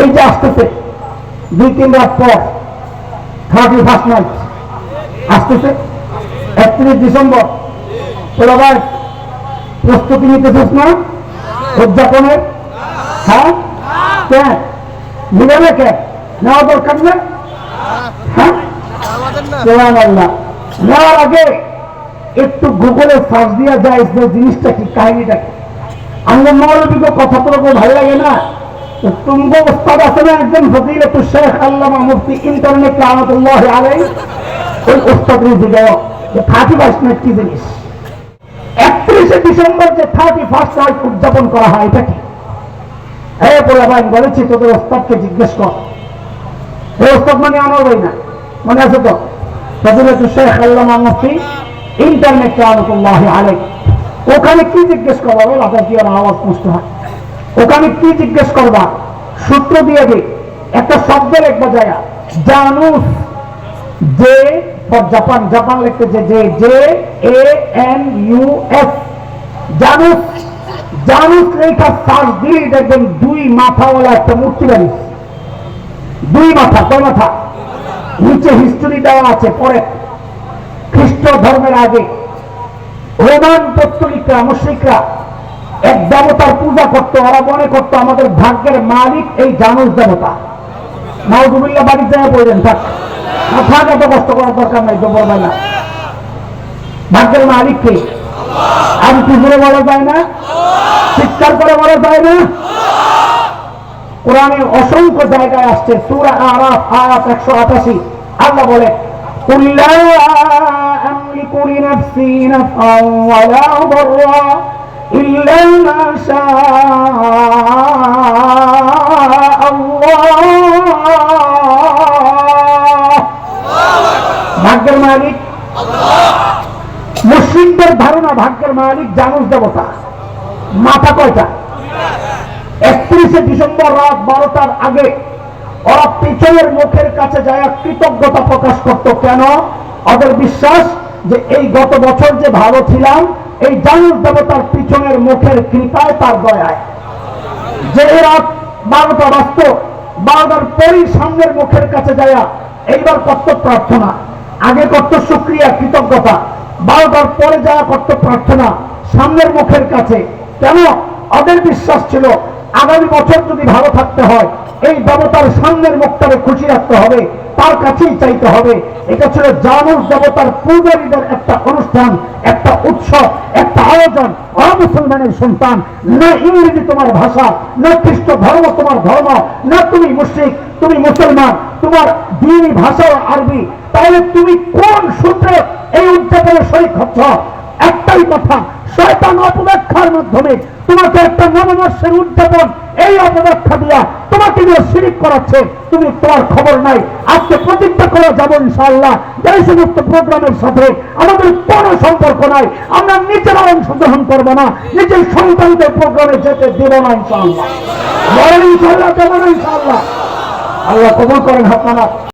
এই যে আসতেছে, দুই, তিন রাত পর থার্টি ফার্স্ট নাইট আসতেছে। একত্রিশ ডিসেম্বর তোলাবার প্রস্তুতি নিতেছিস না? উদযাপনের হ্যাঁ? কেন নিবে না? কেন নেওয়া দরকার না। হ্যাঁ নেওয়ার একটু গুগলে সার্চ দিয়া যায় জিনিসটা কি, কাহিনীটা কি। আমাদের মৌলবীকে কথা তো ভালো লাগে না। উস্তাদ আছে না একজন ফজিলত শেখ আল্লামা মুফতি ইন্টারনেট রহমতুল্লাহ আলাই ওই উস্তাদের জিজ্ঞাসা যে থার্টি ফার্স্ট নাইট কি জিনিস? একত্রিশে ডিসেম্বর যে থার্টি ফার্স্ট নাইট উদযাপন করা হয়, এটা কি? হ্যাঁ বলে ভাই বলেছি, তোদের ওস্তাদকে জিজ্ঞেস কর। এই ওস্তাদ মানে আমার বই না, মনে আছে তো? ফজিলত শেখ আল্লামা মুফতি ইন্টারনেট রহমতুল্লাহ আলাই ওখানে কি জিজ্ঞেস করবা বল আপনার কি আওয়াজ পুষ্ট হয়? ওখানে কি জিজ্ঞেস করবা? সূত্র দিয়ে দিই একটা শব্দ লিখবা যায় জানুস। For Japan. জাপান লিখতেছে যে, J A, N, U S Janus. Janus লেখা শ্বাস দিয়ে দেখবেন দুই মাথাওয়ালা একটা মূর্তি বানিয়েছে। দুই মাথা, কয় মাথা? নিচে হিস্টোরি দেওয়া আছে, পরে। খ্রিস্ট ধর্মের আগে। রোমান পত্তলিকরা, মুশ্রিকরা এক দেবতার পূজা করতো ওরা মনে করতো আমাদের ভাগ্যের মালিক এই জানুস দেবতা নাউজুবিল্লাহ বাড়ির জায়গায় পড়লেন থাক না থাক এত কষ্ট করার দরকার নাই তো বলবে না ভাগ্যের মালিক কে আমি কি করে বলা যায় না চিৎকার করে বলা যায় না কোরআনে অসংখ্য জায়গায় আসছে সূরা আরাফ আয়াত 188 আল্লাহ বলে قل لا أملك لنفسي نفعا ولا ضرا إلا ما شاء الله ভাগ্যের মালিক মুসলিমদের ধারণা ভাগ্যের মালিক জানুস দেবতা মাথা কয়টা একত্রিশে ডিসেম্বর রাত বারোটার আগে ওরা পিছনের মুখের কাছে যায় কৃতজ্ঞতা প্রকাশ করত কেন ওদের বিশ্বাস যে এই গত বছর যে ভালো ছিলাম এই জানুর দেবতার পিছনের মুখের কৃপায় তার দয়ায়। যে এরা বারোটা বাস্ত বারোটার পরই সামনের মুখের কাছে যায়া এইবার কত প্রার্থনা। আগে কত সুক্রিয়া, কৃতজ্ঞতা। বারোটার পরে যাওয়া কত প্রার্থনা সামনের মুখের কাছে। কেন? ওদের বিশ্বাস ছিল আগামী বছর যদি ভালো থাকতে হয়, এই দেবতার সামনের মুখটারে খুশি রাখতে হবে, তার কাছেই চাইতে হবে। এটা ছিল জানুস দেবতার পূজারীদের একটা অনুষ্ঠান, একটা উৎসব, একটা আয়োজন। অমুসলমানের সন্তান, না ইংরেজি তোমার ভাষা, না খ্রিস্ট ধর্ম তোমার ধর্ম, না তুমি মুসলিক তুমি মুসলমান, তোমার দিনী ভাষা আরবি। তাহলে তুমি কোন সূত্রে এই উদযাপনের শরীর হচ্ছ? একটাই কথা শয়তান অপব্যাখ্যার মাধ্যমে তোমাকে একটা নববর্ষের উদযাপন, এই অপব্যাখ্যা দিয়া তোমাকে দিয়ে শিরিক করাচ্ছে। তুমি তোমার খবর নাই। আজকে প্রতিজ্ঞা করা যাব ইনশাআল্লাহ। এই সমস্ত প্রোগ্রামের সাথে আমাদের কোনো সম্পর্ক নাই। আমরা নিজেরা অংশগ্রহণ করব না। নিজের সন্তানদের প্রোগ্রামে যেতে দেব না ইনশাআল্লাহ। ইনশাআল্লাহ, দেব না ইনশাআল্লাহ। আল্লাহ কবল করেন আপনারা।